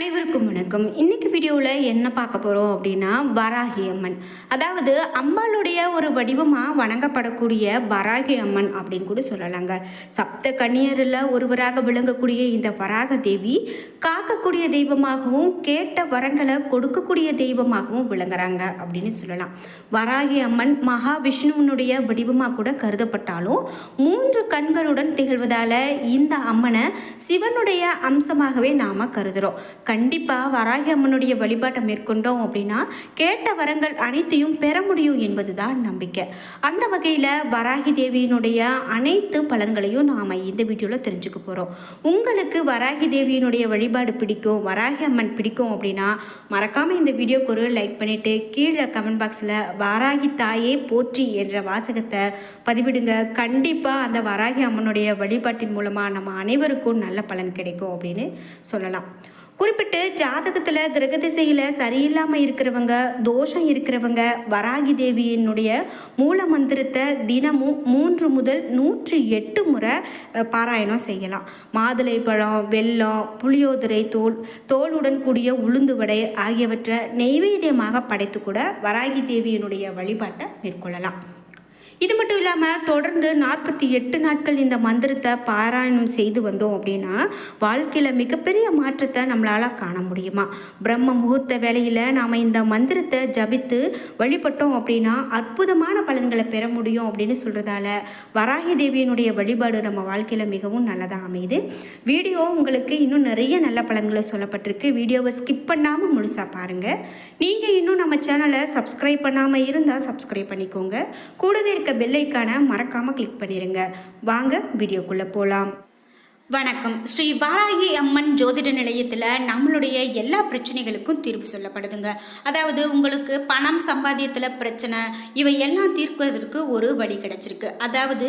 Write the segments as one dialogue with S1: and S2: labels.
S1: அனைவருக்கும் வணக்கம். இன்னைக்கு வீடியோவில் என்ன பார்க்க போகிறோம் அப்படின்னா வராகி அம்மன். அதாவது அம்பாளுடைய ஒரு வடிவமாக வணங்கப்படக்கூடிய வராகி அம்மன் அப்படின்னு கூட சொல்லலாங்க. சப்த கன்னியரில் ஒருவராக விளங்கக்கூடிய இந்த வராக தேவி காக்கக்கூடிய தெய்வமாகவும் கேட்ட வரங்களை கொடுக்கக்கூடிய தெய்வமாகவும் விளங்குறாங்க அப்படின்னு சொல்லலாம். வராகி அம்மன் மகாவிஷ்ணுவனுடைய வடிவமாக கூட கருதப்பட்டாலும் மூன்று கண்களுடன் திகழ்வதால் இந்த அம்மனை சிவனுடைய அம்சமாகவே நாம் கருதுகிறோம் கண்டிப்பாக வராகி அம்மனுடைய வழிபாட்டை மேற்கொண்டோம் அப்படின்னா கேட்ட வரங்கள் அனைத்தையும் பெற முடியும் என்பது தான் நம்பிக்கை. அந்த வகையில் வராகி தேவியினுடைய அனைத்து பலன்களையும் நாம் இந்த வீடியோவில் தெரிஞ்சுக்க போகிறோம் உங்களுக்கு வராகி தேவியினுடைய வழிபாடு பிடிக்கும் வராகி அம்மன் பிடிக்கும் அப்படின்னா மறக்காமல் இந்த வீடியோக்கு ஒரு லைக் பண்ணிவிட்டு கீழே கமெண்ட் பாக்ஸில் வராகி தாயே போற்றி என்ற வாசகத்தை பதிவிடுங்க. கண்டிப்பாக அந்த வராகி அம்மனுடைய வழிபாட்டின் மூலமாக நம்ம அனைவருக்கும் நல்ல பலன் கிடைக்கும் அப்படின்னு சொல்லலாம். குறிப்பிட்டு ஜாதகத்தில் கிரக திசையில் சரியில்லாமல் இருக்கிறவங்க தோஷம் இருக்கிறவங்க வராகி தேவியினுடைய மூல மந்திரத்தை தினமும் மூன்று முதல் நூற்றி எட்டு முறை பாராயணம் செய்யலாம். மாதுளை பழம் வெல்லம் புளியோதரை தோல் தோலுடன் கூடிய உளுந்து வடை ஆகியவற்றை நெய்வேத்தியமாக படைத்து கூட வராகி தேவியினுடைய வழிபாட்டை மேற்கொள்ளலாம். இது மட்டும் இல்லாமல் தொடர்ந்து நாற்பத்தி எட்டு நாட்கள் இந்த மந்திரத்தை பாராயணம் செய்து வந்தோம் அப்படின்னா வாழ்க்கையில் மிகப்பெரிய மாற்றத்தை நம்மளால் காண முடியுமா? பிரம்ம முகூர்த்த வேலையில் நாம் இந்த மந்திரத்தை ஜபித்து வழிபட்டோம் அப்படின்னா அற்புதமான பலன்களை பெற முடியும் அப்படின்னு சொல்கிறதால வராகி தேவியினுடைய வழிபாடு நம்ம வாழ்க்கையில் மிகவும் நல்லதாக அமையுது. வீடியோ உங்களுக்கு இன்னும் நிறைய நல்ல பலன்களை சொல்லப்பட்டிருக்கு. வீடியோவை ஸ்கிப் பண்ணாமல் முழுசாக பாருங்கள் நீங்கள் இன்னும் நம்ம சேனலை சப்ஸ்கிரைப் பண்ணாமல் இருந்தால் சப்ஸ்கிரைப் பண்ணிக்கோங்க. கூடவே இருக்க பெல்லைக்கான மறக்காமல் கிளிக் பண்ணிடுங்க வாங்க வீடியோக்குள்ளே போகலாம் வணக்கம். ஸ்ரீ வாராகி அம்மன் ஜோதிட நிலையத்தில் நம்மளுடைய எல்லா பிரச்சனைகளுக்கும் தீர்வு சொல்லப்படுதுங்க. அதாவது உங்களுக்கு பணம் சம்பாதியத்தில் பிரச்சனை இவை எல்லாம் தீர்க்குவதற்கு ஒரு வழி கிடைச்சிருக்கு. அதாவது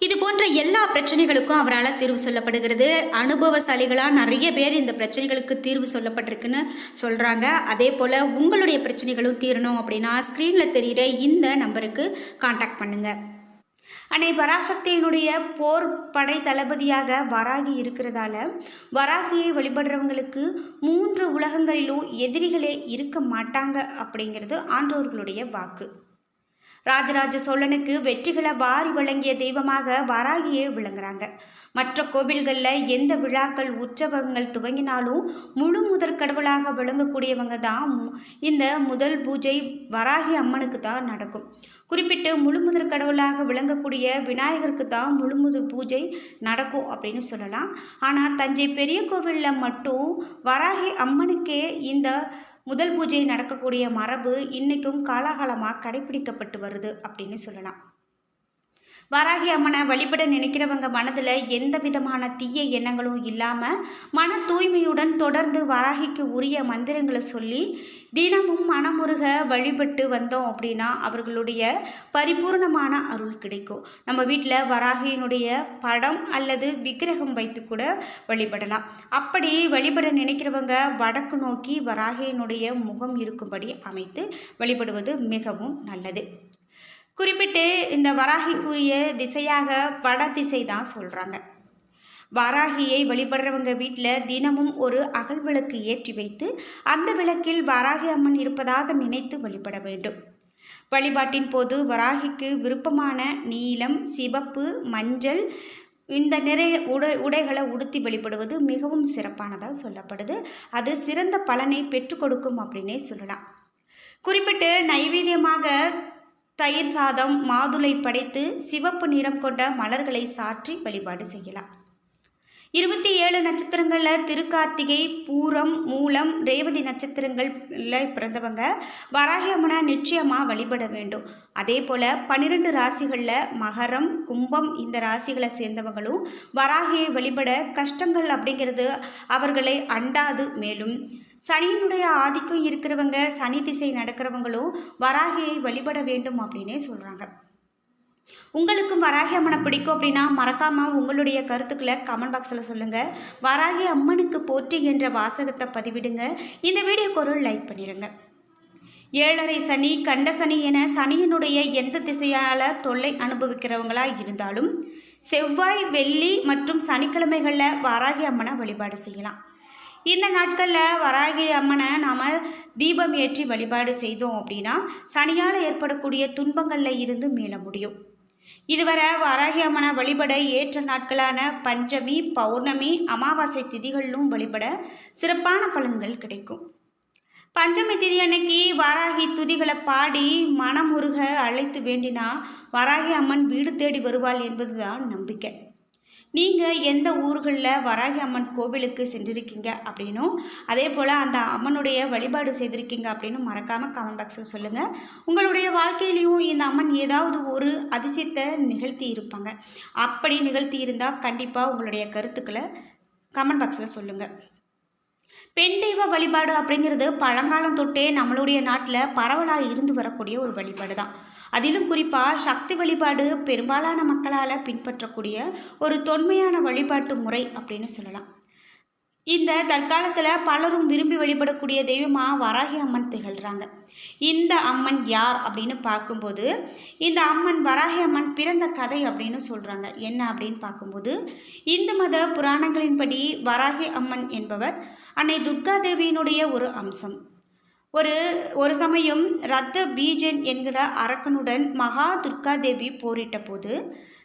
S1: இது போன்ற எல்லா பிரச்சனைகளுக்கும் அவரால் தீர்வு சொல்லப்படுகிறது. அனுபவசாலிகளாக நிறைய பேர் இந்த பிரச்சனைகளுக்கு தீர்வு சொல்லப்பட்டிருக்குன்னு சொல்கிறாங்க அதே போல் உங்களுடைய பிரச்சனைகளும் தீரணும் அப்படின்னா ஸ்க்ரீனில் தெரிகிற இந்த நம்பருக்கு காண்டாக்ட் பண்ணுங்கள் அன்னை பராசக்தியினுடைய போர் படை தளபதியாக வராகி இருக்கிறதால வராகியை வழிபடுறவங்களுக்கு மூன்று உலகங்களிலும் எதிரிகளே இருக்க மாட்டாங்க அப்படிங்கிறது ஆன்றோர்களுடைய வாக்கு. ராஜராஜ சோழனுக்கு வெற்றிகளை வாரி வழங்கிய தெய்வமாக வராகியே விளங்குறாங்க. மற்ற கோவில்களில் எந்த விழாக்கள் உற்சவங்கள் துவங்கினாலும் முழு முதற் கடவுளாக விளங்கக்கூடியவங்க தான் இந்த முதல் பூஜை வராகி அம்மனுக்கு தான் நடக்கும். குறிப்பிட்டு முழு முதற் கடவுளாக விளங்கக்கூடிய விநாயகருக்கு தான் முழு முதற் பூஜை நடக்கும் அப்படின்னு சொல்லலாம். ஆனால் தஞ்சை பெரிய கோவிலில் மட்டும் வராகி அம்மனுக்கே இந்த முதல் பூஜை நடக்கக்கூடிய மரபு இன்றைக்கும் காலாகாலமாக கடைபிடிக்கப்பட்டு வருது அப்படின்னு சொல்லலாம். வராகி அம்மனை வழிபட நினைக்கிறவங்க மனதில் எந்த விதமான தீய எண்ணங்களும் இல்லாமல் மன தூய்மையுடன் தொடர்ந்து வராகிக்கு உரிய மந்திரங்களை சொல்லி தினமும் மனமுருக வழிபட்டு வந்தோம் அப்படின்னா அவர்களுடைய பரிபூர்ணமான அருள் கிடைக்கும். நம்ம வீட்டில் வராகியினுடைய படம் அல்லது விக்கிரகம் வைத்து கூட வழிபடலாம். அப்படி வழிபட நினைக்கிறவங்க வடக்கு நோக்கி வராகியினுடைய முகம் இருக்கும்படி அமைத்து வழிபடுவது மிகவும் நல்லது. குறிப்பிட்டு இந்த வராகிக்குரிய திசையாக வட திசை தான் சொல்கிறாங்க வாராகியை வழிபடுறவங்க வீட்டில் தினமும் ஒரு அகல் விளக்கு ஏற்றி வைத்து அந்த விளக்கில் வராகி அம்மன் இருப்பதாக நினைத்து வழிபட வேண்டும். வழிபாட்டின் போது வராகிக்கு விருப்பமான நீலம் சிவப்பு மஞ்சள் இந்த நிறைய உடை உடைகளை உடுத்தி வழிபடுவது மிகவும் சிறப்பானதாக சொல்லப்படுது. அது சிறந்த பலனை பெற்றுக் கொடுக்கும் அப்படின்னே சொல்லலாம். குறிப்பிட்டு நைவேத்தியமாக தயிர் சாதம் மாதுளை படைத்து சிவப்பு நிறம் கொண்ட மலர்களை சாற்றி வழிபாடு செய்யலாம். இருபத்தி ஏழு நட்சத்திரங்களில் திருக்கார்த்திகை பூரம் மூலம் ரேவதி நட்சத்திரங்களில் பிறந்தவங்க. வராகி அம்மனை நிச்சயமாக வழிபட வேண்டும். அதே போல் பன்னிரெண்டு ராசிகளில் மகரம் கும்பம் இந்த ராசிகளை சேர்ந்தவங்களும் வராகியை வழிபட கஷ்டங்கள் அப்படிங்கிறது அவர்களை அண்டாது. மேலும் சனியினுடைய ஆதிக்கம் இருக்கிறவங்க சனி திசை நடக்கிறவங்களும் வராகியை வழிபட வேண்டும் அப்படின்னே சொல்கிறாங்க உங்களுக்கும் வராகி அம்மனை பிடிக்கும் அப்படின்னா மறக்காமல் உங்களுடைய கருத்துக்களை கமெண்ட் பாக்ஸில் சொல்லுங்கள் வராகி அம்மனுக்கு போற்றி என்ற வாசகத்தை பதிவிடுங்க. இந்த வீடியோக்கு ஒரு லைக் பண்ணிடுங்க ஏழரை சனி கண்ட சனி என சனியினுடைய எந்த திசையால் தொல்லை அனுபவிக்கிறவங்களா இருந்தாலும் செவ்வாய் வெள்ளி மற்றும் சனிக்கிழமைகளில் வராகி அம்மனை வழிபாடு செய்யலாம். இந்த நாட்களில் வராகி அம்மனை நாம் தீபம் ஏற்றி வழிபாடு செய்தோம் அப்படின்னா சனியால் ஏற்படக்கூடிய துன்பங்களில் இருந்து மீள முடியும். இதுவரை வராகி அம்மனை வழிபட ஏற்ற நாட்களான பஞ்சமி பௌர்ணமி அமாவாசை திதிகளிலும் வழிபட சிறப்பான பலன்கள் கிடைக்கும். பஞ்சமி திதி அன்னைக்கு வராகி துதிகளை பாடி மனமுருக அழைத்து வேண்டினா வராகி அம்மன் வீடு தேடி வருவாள் என்பதுதான் நம்பிக்கை. நீங்கள் எந்த ஊர்களில் வராகி அம்மன் கோவிலுக்கு சென்றிருக்கீங்க அப்படின்னும் அதே போல் அந்த அம்மனுடைய வழிபாடு செய்திருக்கீங்க அப்படின்னு மறக்காமல் கமெண்ட் பாக்ஸில் சொல்லுங்கள் உங்களுடைய வாழ்க்கையிலையும் இந்த அம்மன் ஏதாவது ஒரு அதிசயத்தை நிகழ்த்தி இருப்பாங்க. அப்படி நிகழ்த்தி இருந்தால் கண்டிப்பாக உங்களுடைய கருத்துக்களை கமெண்ட் பாக்ஸில் சொல்லுங்கள் பெண் தெய்வ வழிபாடு அப்படிங்கிறது பழங்காலம் தொட்டே நம்மளுடைய நாட்டில் பரவலாக இருந்து வரக்கூடிய ஒரு வழிபாடு தான் அதிலும் குறிப்பாக சக்தி வழிபாடு பெரும்பாலான மக்களால் பின்பற்றக்கூடிய ஒரு தொன்மையான வழிபாட்டு முறை அப்படின்னு சொல்லலாம். இந்த தற்காலத்தில் பலரும் விரும்பி வழிபடக்கூடிய தெய்வமாக வராகி அம்மன் திகழ்கிறாங்க இந்த அம்மன் யார் அப்படின்னு பார்க்கும்போது இந்த அம்மன் வராகி அம்மன் பிறந்த கதை அப்படின்னு சொல்கிறாங்க என்ன அப்படின்னு பார்க்கும்போது இந்து மத புராணங்களின்படி வராகி அம்மன் என்பவர் அன்னை துர்கா தேவியினுடைய ஒரு அம்சம். ஒரு ஒரு சமயம் ரத்த பீஜன் என்கிற அரக்கனுடன் மகா துர்கா தேவி போரிட்ட போது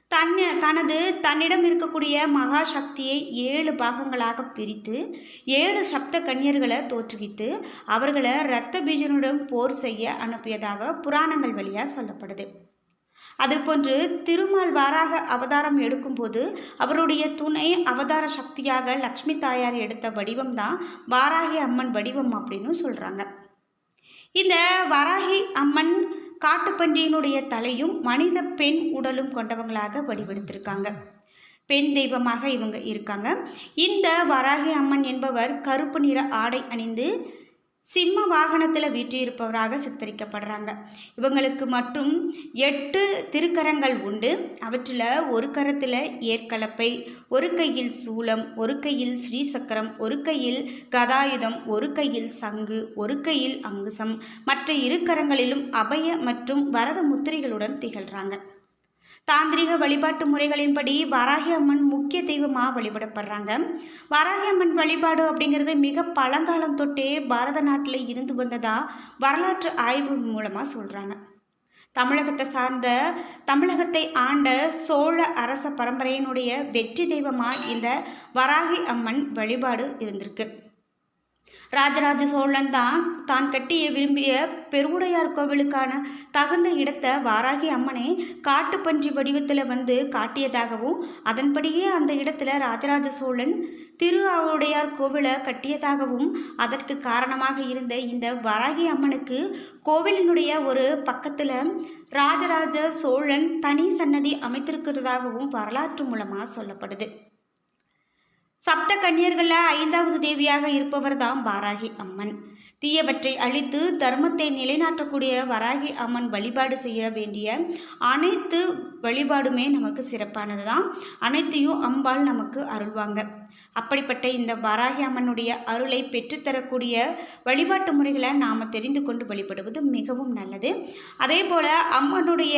S1: தன் தனது தன்னிடம் இருக்கக்கூடிய மகா சக்தியை ஏழு பாகங்களாக பிரித்து ஏழு சப்த கன்னியர்களை தோற்றுவித்து அவர்களை இரத்த பீஜனுடன் போர் செய்ய அனுப்பியதாக புராணங்கள் வழியாக சொல்லப்படுது. அதுபோன்று திருமால் வாராக அவதாரம் எடுக்கும்போது அவருடைய துணை அவதார சக்தியாக லக்ஷ்மி தாயார் எடுத்த வடிவம் தான் வாராகி அம்மன் வடிவம் அப்படின்னு சொல்கிறாங்க இந்த வராகி அம்மன் காட்டுப்பன்றியினுடைய தலையும் மனித பெண் உடலும் கொண்டவங்களாக வடிவெடுத்திருக்காங்க. பெண் தெய்வமாக இவங்க இருக்காங்க. இந்த வராகி அம்மன் என்பவர் கருப்பு நிற ஆடை அணிந்து சிம்ம வாகனத்தில் வீற்றிருப்பவராக சித்தரிக்கப்படுறாங்க. இவங்களுக்கு மட்டும் எட்டு திருக்கரங்கள் உண்டு. அவற்றில் ஒரு கரத்தில் ஏற்கலப்பை ஒரு கையில் சூலம் ஒரு கையில் ஸ்ரீசக்கரம் ஒரு கையில் கதாயுதம் ஒரு கையில் சங்கு ஒரு கையில் அங்குசம். மற்ற இரு கரங்களிலும் அபய மற்றும் வரத முத்திரைகளுடன் திகழ்கிறாங்க தாந்திரிக வழிபாட்டு முறைகளின்படி வராகி அம்மன் முக்கிய தெய்வமாக வழிபடப்படுறாங்க. வராகி அம்மன் வழிபாடு அப்படிங்கிறது மிக பழங்காலம் தொட்டே பாரத நாட்டில் இருந்து வந்ததாக வரலாற்று ஆய்வு மூலமாக சொல்கிறாங்க தமிழகத்தை சார்ந்த தமிழகத்தை ஆண்ட சோழ அரச பரம்பரையினுடைய வெற்றி தெய்வமாக இந்த வராகி அம்மன் வழிபாடு இருந்திருக்கு. ராஜராஜ சோழன் தான் தான் கட்டிய விரும்பிய பெருவுடையார் கோவிலுக்கான தகுந்த இடத்தை வாராகி அம்மனை காட்டுப்பன்றி வடிவத்தில் வந்து காட்டியதாகவும் அதன்படியே அந்த இடத்துல ராஜராஜ சோழன் திரு அவருடையார் கோவிலை கட்டியதாகவும் அதற்கு காரணமாக இருந்த இந்த வராகி அம்மனுக்கு கோவிலினுடைய ஒரு பக்கத்தில் ராஜராஜ சோழன் தனி சன்னதி அமைத்திருக்கிறதாகவும் வரலாற்று மூலமாக சொல்லப்படுது. சப்த கன்னியர்களில் ஐந்தாவது தேவியாக இருப்பவர் தான் வாராகி அம்மன். தீயவற்றை அழித்து தர்மத்தை நிலைநாட்டக்கூடிய வராகி அம்மன் வழிபாடு செய்ய வேண்டிய அனைத்து வழிபாடுமே நமக்கு சிறப்பானது தான் அனைத்தையும் அம்பாள் நமக்கு அருள்வாங்க. அப்படிப்பட்ட இந்த வராகி அம்மனுடைய அருளை பெற்றுத்தரக்கூடிய வழிபாட்டு முறைகளை நாம் தெரிந்து கொண்டு வழிபடுவது மிகவும் நல்லது. அதே போல் அம்மனுடைய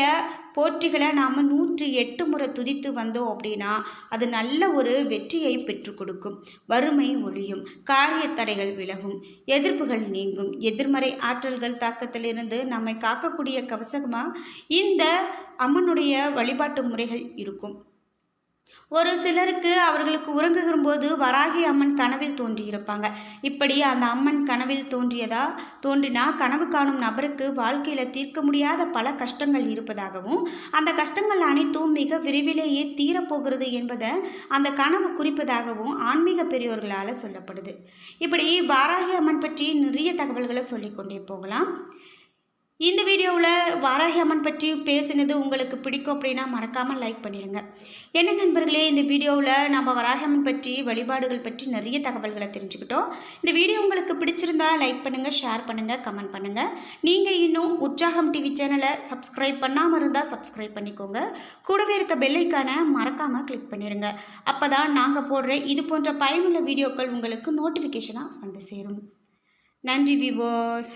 S1: போற்றிகளை நாம் நூற்றி எட்டு முறை துதித்து வந்தோம் அப்படின்னா அது நல்ல ஒரு வெற்றியை பெற்றுக் கொடுக்கும். வறுமை ஒழியும் காரிய தடைகள் விலகும் எதிர்ப்புகள் நீங்கும் எதிர்மறை ஆற்றல்கள் தாக்கத்திலிருந்து நம்மை காக்கக்கூடிய கவசமாக இந்த அம்மனுடைய வழிபாட்டு முறைகள் இருக்கும். ஒரு சிலருக்கு அவர்களுக்கு உறங்குகிறும்போது வராகி அம்மன் கனவில் தோன்றியிருப்பாங்க. இப்படி அந்த அம்மன் கனவில் தோன்றியதா? தோன்றினா கனவு காணும் நபருக்கு வாழ்க்கையில் தீர்க்க முடியாத பல கஷ்டங்கள் இருப்பதாகவும் அந்த கஷ்டங்கள் அனைத்தும் மிக விரைவிலேயே தீரப்போகிறது என்பதை அந்த கனவு குறிப்பதாகவும் ஆன்மீக பெரியோர்களால் சொல்லப்படுது. இப்படி வாராகி அம்மன் பற்றி நிறைய தகவல்களை சொல்லிக்கொண்டே போகலாம். இந்த வீடியோவில் வாராகி அம்மன் பற்றி பேசினது உங்களுக்கு பிடிக்கும் அப்படின்னா மறக்காமல் லைக் பண்ணிடுங்க என்ன நண்பர்களே இந்த வீடியோவில் நம்ம வராகி அம்மன் பற்றி வழிபாடுகள் பற்றி நிறைய தகவல்களை தெரிஞ்சுக்கிட்டோம். இந்த வீடியோ உங்களுக்கு பிடிச்சிருந்தா லைக் பண்ணுங்கள் ஷேர் பண்ணுங்கள் கமெண்ட் பண்ணுங்கள் நீங்கள் இன்னும் உற்சாகம் டிவி சேனலை சப்ஸ்கிரைப் பண்ணாமல் இருந்தால் சப்ஸ்கிரைப் பண்ணிக்கோங்க. கூடவே இருக்க பெல்லைக்கான மறக்காமல் கிளிக் பண்ணிடுங்க அப்போ தான் நாங்கள் போடுற இது போன்ற பயனுள்ள வீடியோக்கள் உங்களுக்கு நோட்டிஃபிகேஷனாக வந்து சேரும். நன்றி விவோஸ்